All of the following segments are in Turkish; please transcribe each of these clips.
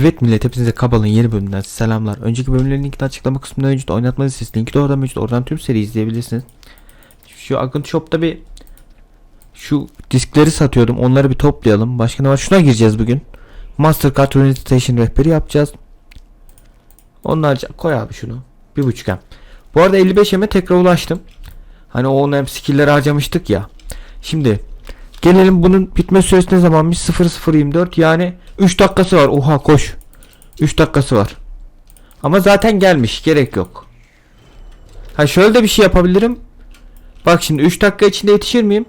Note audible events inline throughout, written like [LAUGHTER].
Evet millet hepinize Kabal'ın yeni bölümünden selamlar. Önceki bölümlerin linkini açıklama kısmında mevcut oynatma listesi linki de orada mevcut. Oradan tüm seriyi izleyebilirsiniz. Şu Akıntı Shop'ta bir şu diskleri satıyordum. Onları bir toplayalım. Başka ne var? Şuna gireceğiz bugün. Mastercard Unity Station rehberi yapacağız. Onlarca koy abi şunu. Bir buçuk M. Bu arada 55 M'e tekrar ulaştım. Hani o 10 M skill'leri harcamıştık ya. Şimdi Gelelim bunun bitme süresi ne zamanmış? 0024 yani 3 dakikası var. Oha koş. 3 dakikası var. Ama zaten gelmiş. Gerek yok. Ha şöyle de bir şey yapabilirim. Bak şimdi 3 dakika içinde yetişir miyim?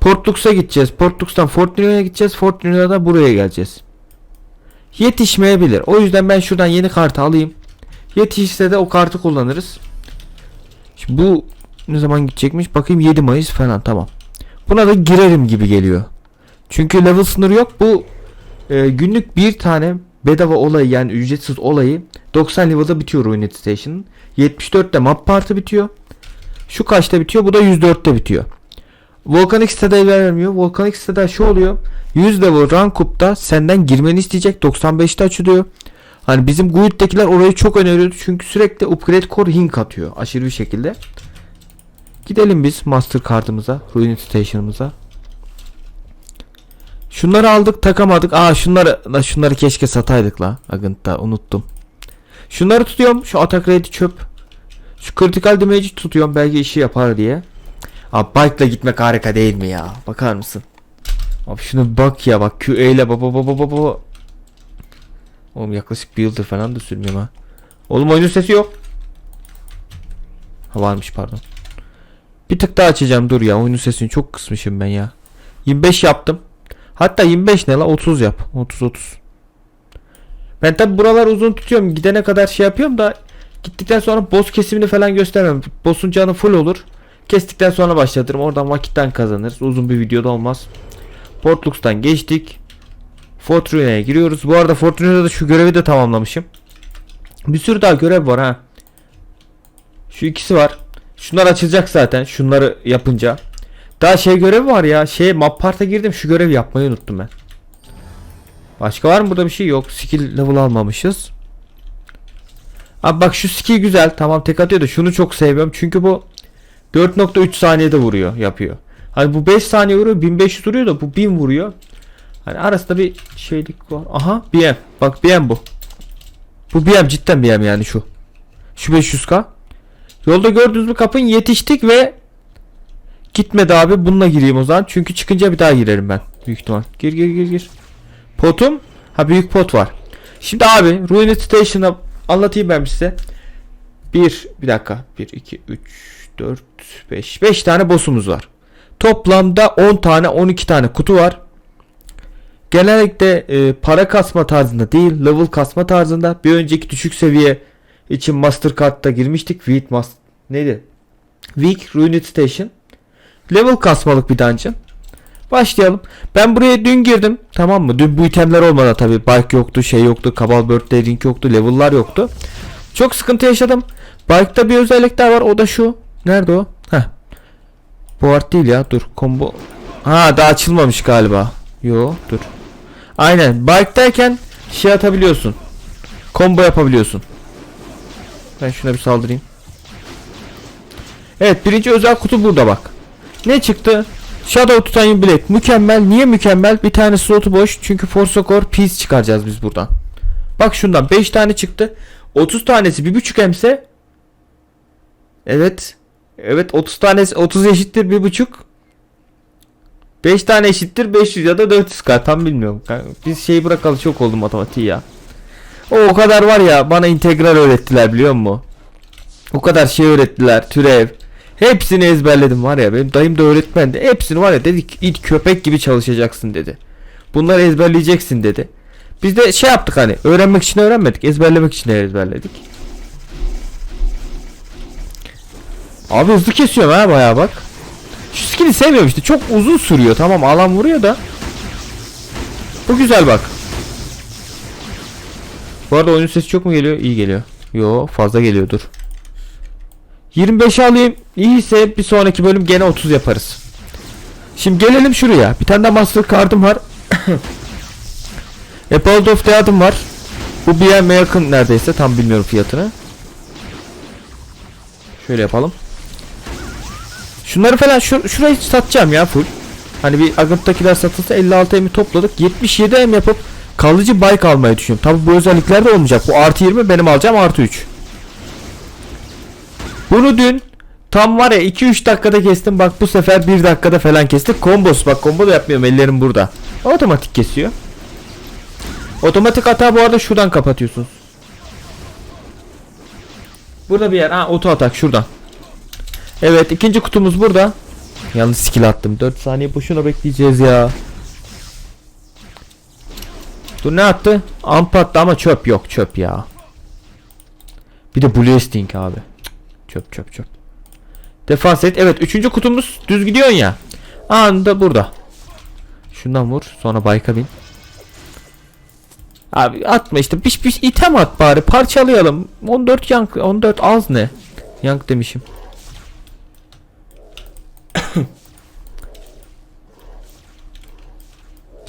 Portlux'a gideceğiz. Portlux'tan Fortnite'a gideceğiz. Fortnite'a da buraya geleceğiz. Yetişmeyebilir. O yüzden ben şuradan yeni kartı alayım. Yetişirse de o kartı kullanırız. Şimdi bu ne zaman gidecekmiş? Bakayım 7 Mayıs falan tamam. Buna da girerim gibi geliyor. Çünkü level sınırı yok. Bu e, günlük bir tane bedava olayı yani ücretsiz olayı 90 level'da bitiyor Ruined Station'ın. 74'te map parti bitiyor. Şu kaçta bitiyor? Bu da 104'te bitiyor. Volcanic sitede vermiyor. Volcanic sitede şu oluyor. 100 level rank cup'ta senden girmeni isteyecek. 95'te açılıyor. Hani bizim Guild'dekiler orayı çok öneriyordu. Çünkü sürekli upgrade core hink atıyor. Aşırı bir şekilde. Gidelim biz Mastercard'ımıza, Ruined Station'ımıza. Şunları aldık, takamadık. Aa şunları, la şunları keşke sataydık la. Agınt'ta unuttum. Şunları tutuyorum. Şu atak ready çöp. Şu critical damage'i tutuyorum belki işi yapar diye. Abi bike'la gitmek harika değil mi ya? Bakar mısın? Abi şunu bak ya bak QA ile baba baba baba. Oğlum yaklaşık bir yıldır falan da sürmüyorum ha. Oğlum oyunun sesi yok. Ha varmış pardon. Bir tık daha açacağım dur ya oyunun sesini çok kısmışım ben ya. 25 yaptım. Hatta 25 ne la 30 yap. 30 30. Ben tabi buralar uzun tutuyorum. Gidene kadar şey yapıyorum da gittikten sonra boss kesimini falan göstermem. Boss'un canı full olur. Kestikten sonra başlatırım. Oradan vakitten kazanırız. Uzun bir videoda olmaz. Portlux'tan geçtik. Fortune'ye giriyoruz. Bu arada Fortune'da da şu görevi de tamamlamışım. Bir sürü daha görev var ha. Şu ikisi var. Şunlar açılacak zaten. Şunları yapınca. Daha şey görevi var ya. Şey map part'a girdim. Şu görevi yapmayı unuttum ben. Başka var mı burada bir şey? Yok. Skill level almamışız. Abi bak şu skill güzel. Tamam tek atıyor da şunu çok seviyorum. Çünkü bu 4.3 saniyede vuruyor. Yapıyor. Hani bu 5 saniye vuruyor. 1500 vuruyor da bu 1000 vuruyor. Hani arasında bir şeylik var. Aha BM. Bak BM bu. Bu BM cidden BM yani şu. Şu 500k. Yolda gördüğünüz bir kapın yetiştik ve gitmedi abi. Bununla gireyim o zaman. Çünkü çıkınca bir daha girerim ben. Büyük ihtimal. Gir gir gir gir. Potum. Ha büyük pot var. Şimdi abi Ruined Station'a anlatayım ben size. Bir, bir dakika. 1, 2, 3, 4, 5. 5 tane boss'umuz var. Toplamda 10 tane 12 tane kutu var. Genellikle e, para kasma tarzında değil level kasma tarzında bir önceki düşük seviye için Mastercard'da girmiştik. Weak Master neydi? Weak Ruined Station. Level kasmalık bir dungeon. Başlayalım. Ben buraya dün girdim. Tamam mı? Dün bu itemler olmadı tabi. Bike yoktu, şey yoktu, Cabal Birthday Ring yoktu, level'lar yoktu. Çok sıkıntı yaşadım. Bike'da bir özellik daha var. O da şu. Nerede o? Heh. Bu art değil ya. Dur. Combo. Ha daha açılmamış galiba. Yo dur. Aynen. Bike'dayken şey atabiliyorsun. Combo yapabiliyorsun. Ben şuna bir saldırayım. Evet birinci özel kutu burada bak. Ne çıktı? Shadow Titanium Blade. Mükemmel. Niye mükemmel? Bir tane slotu boş. Çünkü Force Core Piece çıkaracağız biz buradan. Bak şundan 5 tane çıktı. 30 tanesi 1.5 emse. Evet. Evet 30 tanesi 30 eşittir 1.5. 5 tane eşittir 500 ya da 400k tam bilmiyorum. Biz şeyi bırakalı çok oldu matematiği ya. O o kadar var ya bana integral öğrettiler biliyor musun? O kadar şey öğrettiler türev. Hepsini ezberledim var ya benim dayım da öğretmendi. Hepsini var ya dedik it köpek gibi çalışacaksın dedi. Bunları ezberleyeceksin dedi. Biz de şey yaptık hani öğrenmek için öğrenmedik ezberlemek için ezberledik. Abi hızlı kesiyorum ha bayağı bak. Şu skill'i sevmiyorum işte çok uzun sürüyor tamam alan vuruyor da. Bu güzel bak. Bu arada oyunun sesi çok mu geliyor? İyi geliyor. Yo fazla geliyor dur. 25 alayım. İyiyse bir sonraki bölüm gene 30 yaparız. Şimdi gelelim şuraya. Bir tane de master kartım var. [COUGHS] Apple of the var. Bu bir yerme yakın neredeyse tam bilmiyorum fiyatını. Şöyle yapalım. Şunları falan şur şurayı satacağım ya full. Hani bir Agınt'takiler satılsa 56 emi topladık. 77 em yapıp kalıcı bike almayı düşünüyorum. Tabi bu özellikler de olmayacak. Bu artı 20 benim alacağım artı 3. Bunu dün tam var ya 2-3 dakikada kestim. Bak bu sefer 1 dakikada falan kestik. Kombos bak combo da yapmıyorum ellerim burada. Otomatik kesiyor. Otomatik hata bu arada şuradan kapatıyorsunuz. Burada bir yer. Ha oto atak şuradan. Evet ikinci kutumuz burada. Yalnız skill attım. 4 saniye boşuna bekleyeceğiz ya. Dur ne attı? Amp attı ama çöp yok çöp ya. Bir de blasting abi. Cık, Çöp çöp çöp. Defans et. Evet üçüncü kutumuz düz gidiyorsun ya. Anında burada. Şundan vur sonra bayka bin. Abi atma işte piş piş item at bari parçalayalım. 14 yank 14 az ne? Yank demişim.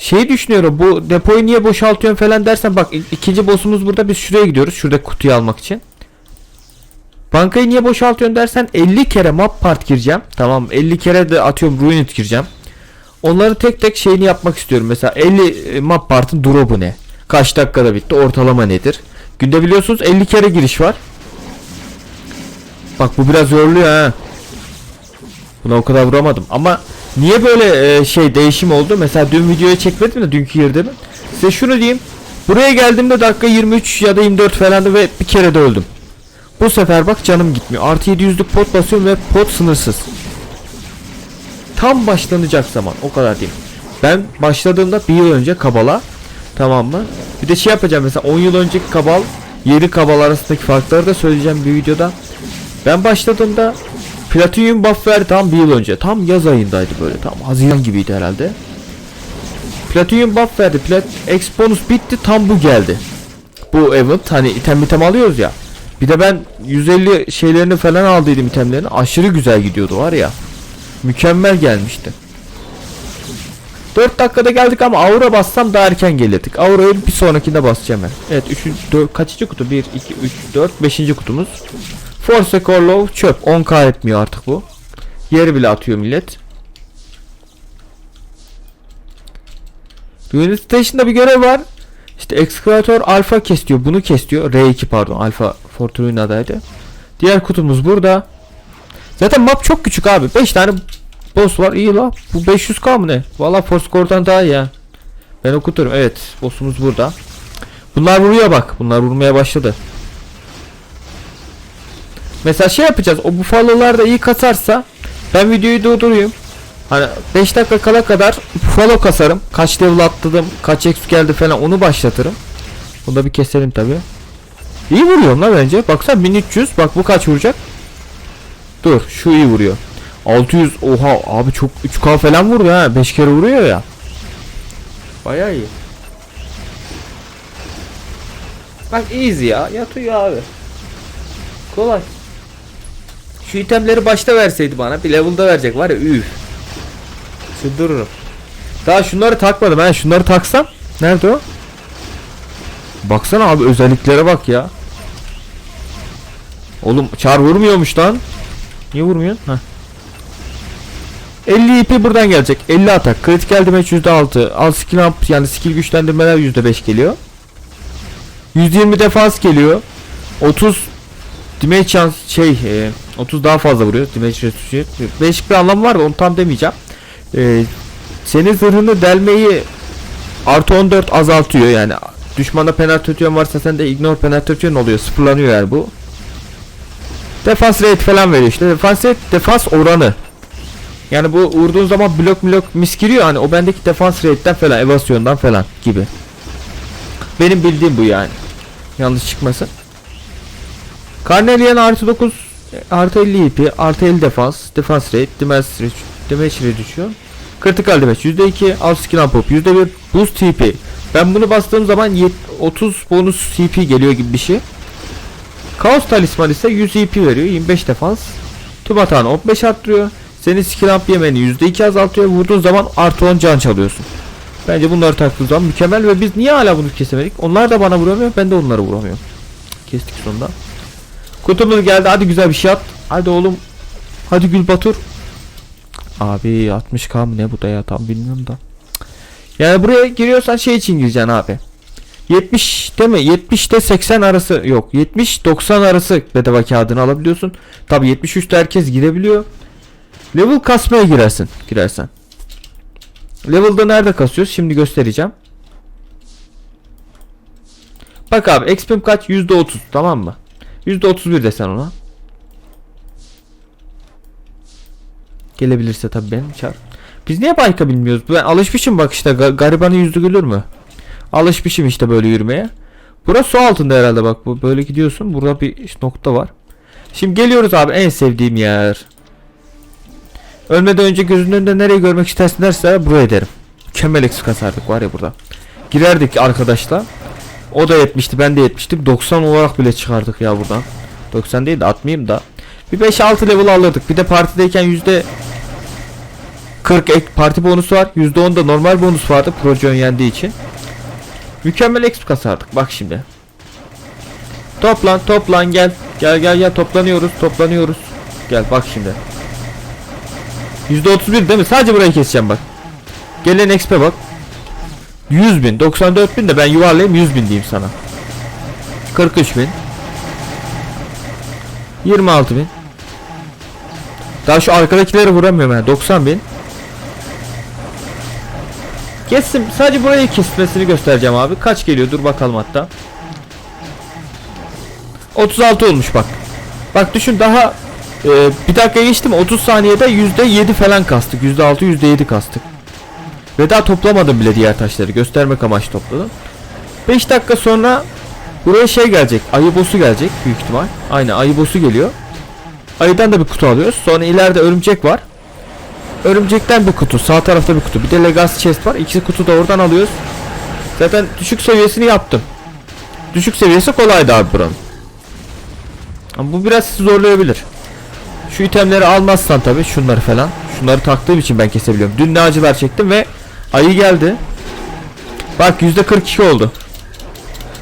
Şey düşünüyorum bu depoyu niye boşaltıyorsun falan dersen bak ik- ikinci boss'umuz burada biz şuraya gidiyoruz şurada kutuyu almak için. Bankayı niye boşaltıyorsun dersen 50 kere map part gireceğim. Tamam 50 kere de atıyorum ruined gireceğim. Onları tek tek şeyini yapmak istiyorum. Mesela 50 map part'ın drop'u ne? Kaç dakikada bitti? Ortalama nedir? Günde biliyorsunuz 50 kere giriş var. Bak bu biraz zorluyor ha. Buna o kadar vuramadım ama niye böyle e, şey değişim oldu? Mesela dün videoya çekmedim de dünkü yerde mi? Size şunu diyeyim. Buraya geldiğimde dakika 23 ya da 24 falandı ve bir kere de öldüm. Bu sefer bak canım gitmiyor. Artı 700'lük pot basıyorum ve pot sınırsız. Tam başlanacak zaman o kadar diyeyim. Ben başladığımda bir yıl önce kabala tamam mı? Bir de şey yapacağım mesela 10 yıl önceki kabal yeni kabal arasındaki farkları da söyleyeceğim bir videoda. Ben başladığımda Platinum buff verdi tam bir yıl önce. Tam yaz ayındaydı böyle tam Haziran gibiydi herhalde. Platinum buff verdi. Plat X bonus bitti tam bu geldi. Bu event hani item item alıyoruz ya. Bir de ben 150 şeylerini falan aldıydım itemlerini. Aşırı güzel gidiyordu var ya. Mükemmel gelmişti. 4 dakikada geldik ama aura bassam daha erken gelirdik. Aura'yı bir sonrakinde basacağım ben. Evet 3. 4 kaçıncı kutu? 1 2 3 4 5. kutumuz. Force Corlow çöp. 10k etmiyor artık bu. Yeri bile atıyor millet. Unit Station'da bir görev var. İşte Excavator alfa kes diyor. Bunu kes diyor. R2 pardon. Alfa Fortuna'daydı. Diğer kutumuz burada. Zaten map çok küçük abi. 5 tane boss var. İyi la. Bu 500k mı ne? Valla Force Core'dan daha iyi ya. Ben okuturum. Evet. Boss'umuz burada. Bunlar vuruyor bak. Bunlar vurmaya başladı. Mesela şey yapacağız. O buffalo'lar da iyi kasarsa ben videoyu durdurayım. Hani 5 dakika kala kadar buffalo kasarım. Kaç level atladım, kaç exp geldi falan onu başlatırım. Bunu da bir keselim tabi. İyi vuruyorum la bence. Baksana 1300. Bak bu kaç vuracak? Dur şu iyi vuruyor. 600 oha abi çok 3k falan vurdu ha 5 kere vuruyor ya. Baya iyi. Bak easy ya yatıyor abi. Kolay. Şu itemleri başta verseydi bana bir level'da verecek var ya üf. Çıldırırım. Daha şunları takmadım ben şunları taksam. Nerede o? Baksana abi özelliklere bak ya. Oğlum çar vurmuyormuş lan. Niye vurmuyor? Heh. 50 IP buradan gelecek. 50 atak. Critical damage %6. Al skill up yani skill güçlendirmeler %5 geliyor. 120 defans geliyor. 30 damage chance şey e, 30 daha fazla vuruyor. Damage restitution. Değişik bir anlamı var da onu tam demeyeceğim. E, senin zırhını delmeyi artı 14 azaltıyor yani. Düşmanda penetration varsa sen de ignore penetration oluyor. Sıfırlanıyor yani bu. Defans rate falan veriyor işte. Defans rate defans oranı. Yani bu vurduğun zaman blok blok mis giriyor hani o bendeki defans rate'den falan evasyondan falan gibi. Benim bildiğim bu yani. Yanlış çıkmasın. Carnelian artı 9 artı 50 IP artı 50 defans defans rate damage damage reduction critical damage %2 alt skill up %1 boost TP ben bunu bastığım zaman yet- 30 bonus CP geliyor gibi bir şey. Kaos talisman ise 100 EP veriyor 25 defans. Tüm hatanı 15 arttırıyor. Senin skill up yemeni %2 azaltıyor. Vurduğun zaman artı 10 can çalıyorsun. Bence bunları taktığımız zaman mükemmel ve biz niye hala bunu kesemedik? Onlar da bana vuramıyor ben de onları vuramıyorum. Kestik sonunda. Kutumuz geldi hadi güzel bir şey at. Hadi oğlum. Hadi Gül Batur. Abi 60k mı ne bu da ya tam bilmiyorum da. Yani buraya giriyorsan şey için gireceksin abi. 70 değil mi? 70 ile 80 arası yok. 70 90 arası bedava kağıdını alabiliyorsun. Tabi 73'te herkes girebiliyor. Level kasmaya girersin. Girersen. Level'da nerede kasıyoruz? Şimdi göstereceğim. Bak abi XP'm kaç? %30 tamam mı? %31 desen ona. Gelebilirse tabii benim çar. Biz niye bayka bilmiyoruz? Ben alışmışım bak işte ga- garibanın yüzü gülür mü? Alışmışım işte böyle yürümeye. Burası su altında herhalde bak bu böyle gidiyorsun. Burada bir nokta var. Şimdi geliyoruz abi en sevdiğim yer. Ölmeden önce gözünün önünde nereyi görmek istersin derse buraya derim. Mükemmel eksik kasardık var ya burada. Girerdik arkadaşla. O da yetmişti ben de yetmiştim. 90 olarak bile çıkardık ya buradan. 90 değil de atmayayım da. Bir 5-6 level alırdık. Bir de partideyken yüzde 40 ek parti bonusu var. %10 da normal bonus vardı. Projon yendiği için. Mükemmel exp kasardık. Bak şimdi. Toplan toplan gel. Gel gel gel toplanıyoruz toplanıyoruz. Gel bak şimdi. %31 değil mi? Sadece burayı keseceğim bak. Gelen exp'e bak. 100 bin 94 bin de ben yuvarlayayım 100 bin diyeyim sana. 43 bin. 26 bin. Daha şu arkadakileri vuramıyorum yani 90 bin. Kestim. Sadece burayı kesmesini göstereceğim abi. Kaç geliyor? Dur bakalım hatta. 36 olmuş bak. Bak düşün daha e, bir dakika geçtim 30 saniyede %7 falan kastık. %6 %7 kastık. Ve daha toplamadım bile diğer taşları. Göstermek amaçlı topladım. 5 dakika sonra buraya şey gelecek. Ayı boss'u gelecek büyük ihtimal. Aynen ayı boss'u geliyor. Ayıdan da bir kutu alıyoruz. Sonra ileride örümcek var. Örümcekten bir kutu, sağ tarafta bir kutu. Bir de Legacy chest var. İkisi kutu da oradan alıyoruz. Zaten düşük seviyesini yaptım. Düşük seviyesi kolaydı abi buranın. Ama bu biraz sizi zorlayabilir. Şu itemleri almazsan tabi şunları falan. Şunları taktığım için ben kesebiliyorum. Dün ne acılar çektim ve ayı geldi. Bak %42 oldu.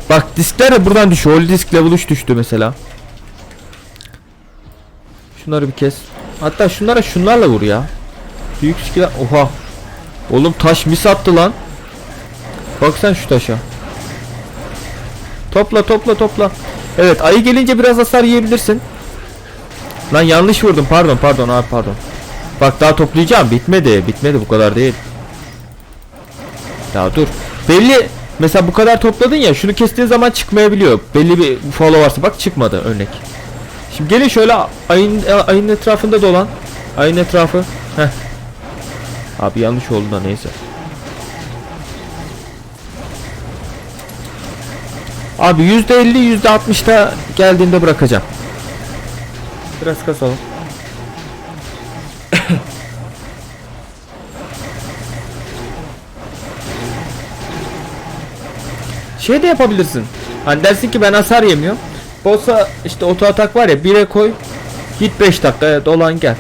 Bak diskler de buradan düşüyor. Holy disk level 3 düştü mesela. Şunları bir kes. Hatta şunlara şunlarla vur ya. Büyük skill. Oha. Oğlum taş mis attı lan. Bak sen şu taşa. Topla topla topla. Evet ayı gelince biraz hasar yiyebilirsin. Lan yanlış vurdum pardon pardon abi pardon. Bak daha toplayacağım bitmedi bitmedi bu kadar değil. Ya dur. Belli mesela bu kadar topladın ya şunu kestiğin zaman çıkmayabiliyor. Belli bir follow varsa bak çıkmadı örnek. Şimdi gelin şöyle ayın ayın etrafında dolan. Ayın etrafı. Heh. Abi yanlış oldu da neyse. Abi %50 %60'da geldiğinde bırakacağım. Biraz kasalım. Şey de yapabilirsin. Hani dersin ki ben hasar yemiyorum. Boss'a işte oto atak var ya 1'e koy. Git 5 dakika dolan gel.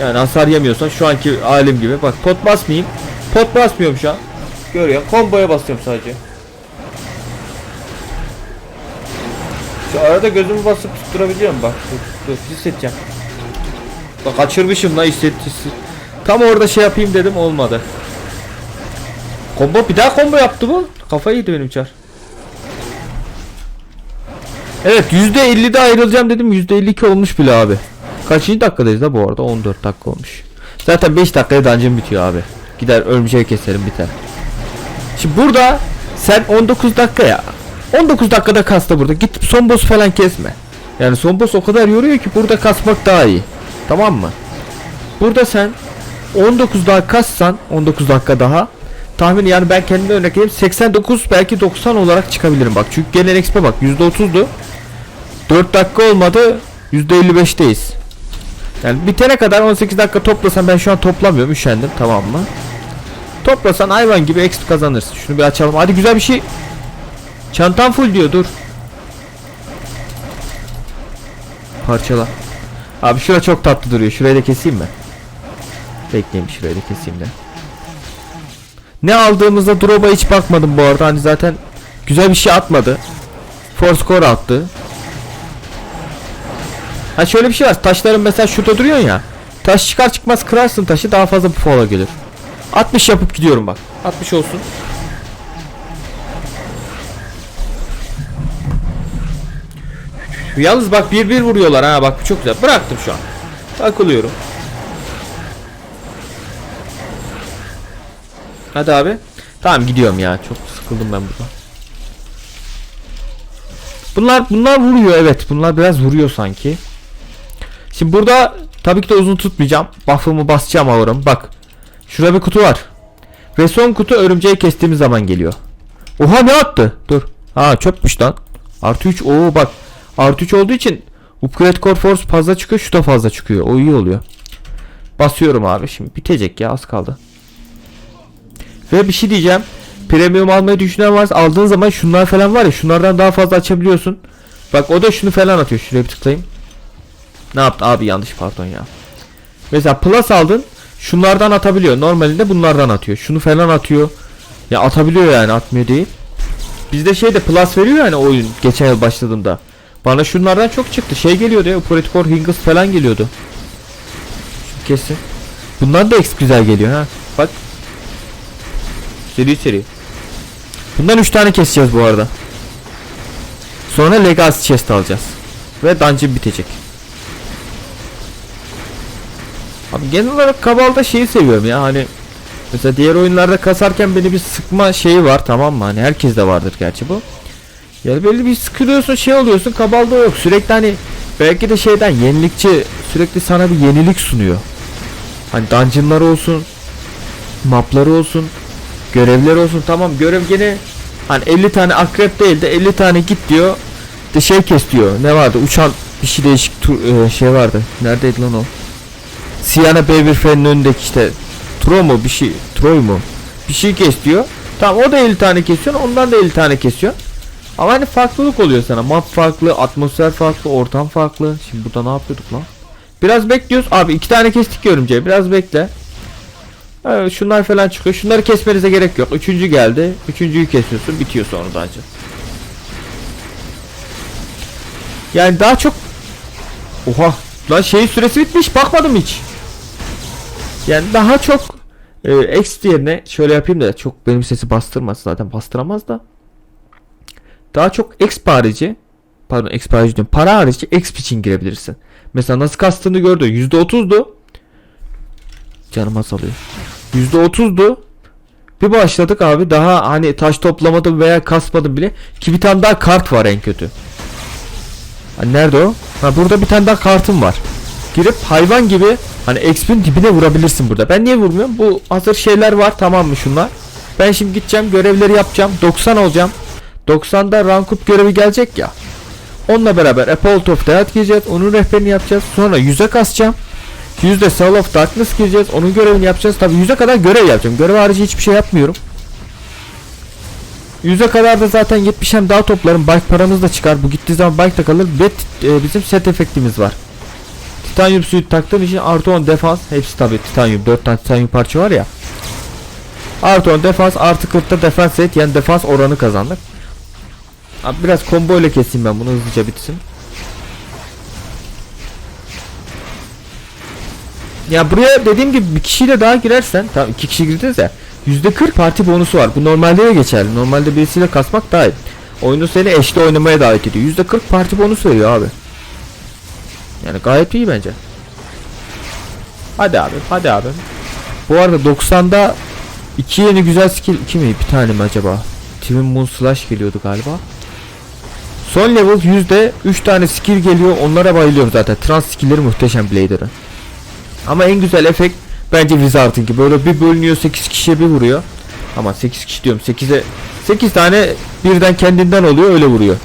Yani hasar yemiyorsan şu anki halim gibi. Bak pot basmayayım. Pot basmıyorum şu an. Görüyor. Komboya basıyorum sadece. Şu arada gözümü basıp tutturabiliyorum bak. Dur, dur hissedeceğim. Bak kaçırmışım la hisset, hisset. Tam orada şey yapayım dedim olmadı. Combo bir daha combo yaptı bu. Kafayı yedi benim çar. Evet %50'de ayrılacağım dedim %52 olmuş bile abi. Kaçıncı dakikadayız da bu arada 14 dakika olmuş. Zaten 5 dakikaya dungeon bitiyor abi. Gider örümceği keserim biter. Şimdi burada sen 19 dakika ya. 19 dakikada kasta burada. Git son boss falan kesme. Yani son boss o kadar yoruyor ki burada kasmak daha iyi. Tamam mı? Burada sen 19 daha kassan 19 dakika daha tahmin yani ben kendime örnek vereyim. 89 belki 90 olarak çıkabilirim. Bak çünkü gelen XP bak %30'du 4 dakika olmadı %55'teyiz yani bitene kadar 18 dakika toplasan ben şu an toplamıyorum üşendim tamam mı? Toplasan hayvan gibi XP kazanırsın. Şunu bir açalım. Hadi güzel bir şey. Çantam full diyor dur. Parçala. Abi şura çok tatlı duruyor. Şurayı da keseyim mi? Bekleyin şurayı da keseyim de Ne aldığımızda drop'a hiç bakmadım bu arada. Hani zaten güzel bir şey atmadı. Force core attı. Ha şöyle bir şey var. Taşların mesela şurada duruyorsun ya. Taş çıkar çıkmaz kırarsın taşı daha fazla puanla gelir. 60 yapıp gidiyorum bak. 60 olsun. Yalnız bak bir bir vuruyorlar ha bak bu çok güzel. Bıraktım şu an. Takılıyorum. Hadi abi. Tamam gidiyorum ya. Çok sıkıldım ben burada. Bunlar bunlar vuruyor evet. Bunlar biraz vuruyor sanki. Şimdi burada tabii ki de uzun tutmayacağım. Buff'ımı basacağım alırım. Bak. Şurada bir kutu var. Ve son kutu örümceği kestiğimiz zaman geliyor. Oha ne attı? Dur. Ha çöpmüş lan. Artı 3. Oo bak. Artı 3 olduğu için Upgrade Core Force fazla çıkıyor. Şu da fazla çıkıyor. O iyi oluyor. Basıyorum abi. Şimdi bitecek ya az kaldı. Ve bir şey diyeceğim. Premium almayı düşünen varsa aldığın zaman şunlar falan var ya şunlardan daha fazla açabiliyorsun. Bak o da şunu falan atıyor. Şuraya bir tıklayayım. Ne yaptı abi yanlış pardon ya. Mesela plus aldın. Şunlardan atabiliyor. Normalinde bunlardan atıyor. Şunu falan atıyor. Ya atabiliyor yani atmıyor değil. Bizde şey de plus veriyor yani oyun geçen yıl başladığımda. Bana şunlardan çok çıktı. Şey geliyordu ya. Operator Hingles falan geliyordu. Kesin. Bundan da X güzel geliyor ha. Bak. Seri seri. Bundan 3 tane keseceğiz bu arada. Sonra Legacy Chest alacağız. Ve dungeon bitecek. Abi genel olarak Kabal'da şeyi seviyorum ya hani Mesela diğer oyunlarda kasarken beni bir sıkma şeyi var tamam mı? Hani herkes de vardır gerçi bu. Yani böyle bir sıkılıyorsun şey oluyorsun Kabal'da yok. Sürekli hani belki de şeyden yenilikçi sürekli sana bir yenilik sunuyor. Hani dungeonlar olsun, mapları olsun, görevler olsun. Tamam görev gene hani 50 tane akrep değil de 50 tane git diyor. De şey kes diyor. Ne vardı? Uçan bir şey değişik tur- e, şey vardı. Neredeydi lan o? Siyana Baby Friend'in önündeki işte Tro mu bir şey Troy mu? Bir şey kes diyor. Tamam o da 50 tane kesiyor. Ondan da 50 tane kesiyor. Ama hani farklılık oluyor sana. Map farklı, atmosfer farklı, ortam farklı. Şimdi burada ne yapıyorduk lan? Biraz bekliyoruz. Abi iki tane kestik örümceği. Biraz bekle. Şunlar falan çıkıyor. Şunları kesmenize gerek yok. Üçüncü geldi. Üçüncüyü kesiyorsun. Bitiyor sonra bence. Yani daha çok Oha. Lan şeyin süresi bitmiş. Bakmadım hiç. Yani daha çok e, X yerine şöyle yapayım da çok benim sesi bastırmaz zaten bastıramaz da. Daha çok X harici pardon X harici diyorum. Para harici X için girebilirsin. Mesela nasıl kastığını gördün. %30'du. Canım azalıyor. %30'du. Bir başladık abi daha hani taş toplamadım veya kasmadım bile ki bir tane daha kart var en kötü. Ha, nerede o? Ha burada bir tane daha kartım var. Girip hayvan gibi hani XP'nin dibine vurabilirsin burada. Ben niye vurmuyorum? Bu hazır şeyler var tamam mı şunlar? Ben şimdi gideceğim görevleri yapacağım. 90 olacağım. 90'da rank up görevi gelecek ya. Onunla beraber Apple of Death gireceğiz. Onun rehberini yapacağız. Sonra 100'e kasacağım. 100'de Soul of Darkness gireceğiz. Onun görevini yapacağız. Tabi 100'e kadar görev yapacağım. Görev harici hiçbir şey yapmıyorum. 100'e kadar da zaten 70 hem daha toplarım. Bike paramız da çıkar. Bu gittiği zaman bike da kalır. Ve e, bizim set efektimiz var. Titanium suit taktığım için artı 10 defans. Hepsi tabi titanium. 4 tane titanium parça var ya. Artı 10 defans artı 40'ta defans set yani defans oranı kazandık. Abi biraz combo ile keseyim ben bunu hızlıca bitsin. Ya buraya dediğim gibi bir kişiyle daha girersen tamam iki kişi girdiniz ya %40 parti bonusu var. Bu normalde de geçerli. Normalde birisiyle kasmak daha iyi. Oyunu seni eşli oynamaya davet ediyor. %40 parti bonus veriyor abi. Yani gayet iyi bence. Hadi abi, hadi abi. Bu arada 90'da iki yeni güzel skill, iki mi? Bir tane mi acaba? Twin Moon Slash geliyordu galiba. Son level yüzde 3 tane skill geliyor. Onlara bayılıyorum zaten. Trans skill'leri muhteşem Blader'ın. Ama en güzel efekt bence Wizard'ınki. Böyle bir bölünüyor 8 kişiye bir vuruyor. Ama 8 kişi diyorum 8'e 8 tane birden kendinden oluyor öyle vuruyor.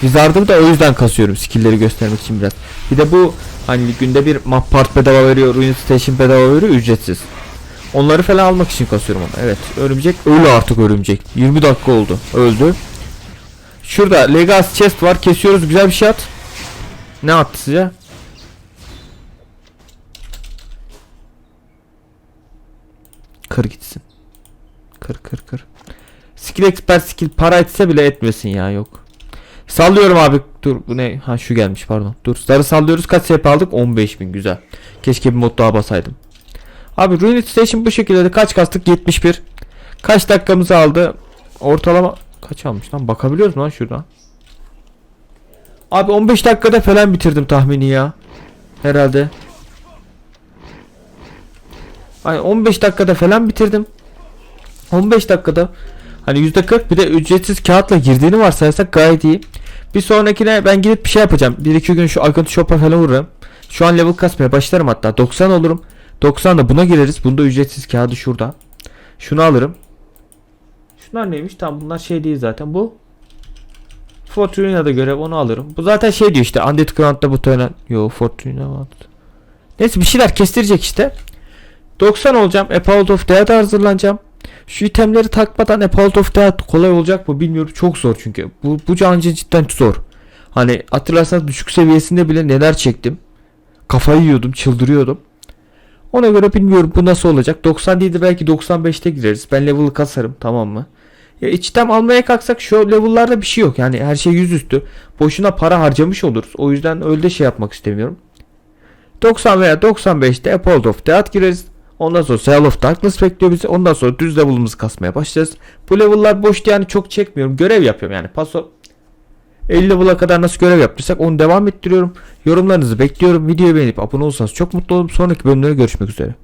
Wizard'ı da o yüzden kasıyorum skill'leri göstermek için biraz. Bir de bu hani günde bir map part bedava veriyor, Ruin Station bedava veriyor ücretsiz. Onları falan almak için kasıyorum onu. Evet, örümcek ölü artık örümcek. 20 dakika oldu. Öldü. Şurada Legacy chest var. Kesiyoruz. Güzel bir şey at. Ne attı size? Kır gitsin. Kır kır kır. Skill expert skill para etse bile etmesin ya yok. Sallıyorum abi. Dur bu ne? Ha şu gelmiş pardon. Dur sarı sallıyoruz. Kaç SP aldık? 15.000 güzel. Keşke bir mod daha basaydım. Abi Ruined Station bu şekilde de kaç kastık? 71. Kaç dakikamızı aldı? Ortalama kaç almış lan? Bakabiliyoruz mu lan şuradan? Abi 15 dakikada falan bitirdim tahmini ya. Herhalde. Ay 15 dakikada falan bitirdim. 15 dakikada hani %40 bir de ücretsiz kağıtla girdiğini varsayarsak gayet iyi. Bir sonrakine ben gidip bir şey yapacağım. 1-2 gün şu Agent Shop'a falan uğrarım. Şu an level kasmaya başlarım hatta. 90 olurum. 90 da buna gireriz. Bunda ücretsiz kağıdı şurada. Şunu alırım. Şunlar neymiş? Tamam bunlar şey değil zaten. Bu Fortuna'da görev onu alırım. Bu zaten şey diyor işte Undead Ground'da bu tören. Yo Fortuna. Neyse bir şeyler kestirecek işte. 90 olacağım. Epault of Death'a hazırlanacağım. Şu itemleri takmadan Epault of Death kolay olacak mı bilmiyorum. Çok zor çünkü. Bu, bu cancı cidden zor. Hani hatırlarsanız düşük seviyesinde bile neler çektim. Kafayı yiyordum, çıldırıyordum. Ona göre bilmiyorum bu nasıl olacak. 90 değil de belki 95'te gireriz. Ben level'ı kasarım tamam mı? Ya içten almaya kalksak şu level'larda bir şey yok. Yani her şey yüzüstü. Boşuna para harcamış oluruz. O yüzden öyle şey yapmak istemiyorum. 90 veya 95'te Apple of Death gireriz. Ondan sonra Cell of Darkness bekliyor bizi. Ondan sonra düz level'ımızı kasmaya başlayacağız. Bu level'lar boş yani çok çekmiyorum. Görev yapıyorum yani. Paso 50 level'a kadar nasıl görev yaptıysak onu devam ettiriyorum. Yorumlarınızı bekliyorum. Videoyu beğenip abone olursanız çok mutlu olurum. Sonraki bölümlere görüşmek üzere.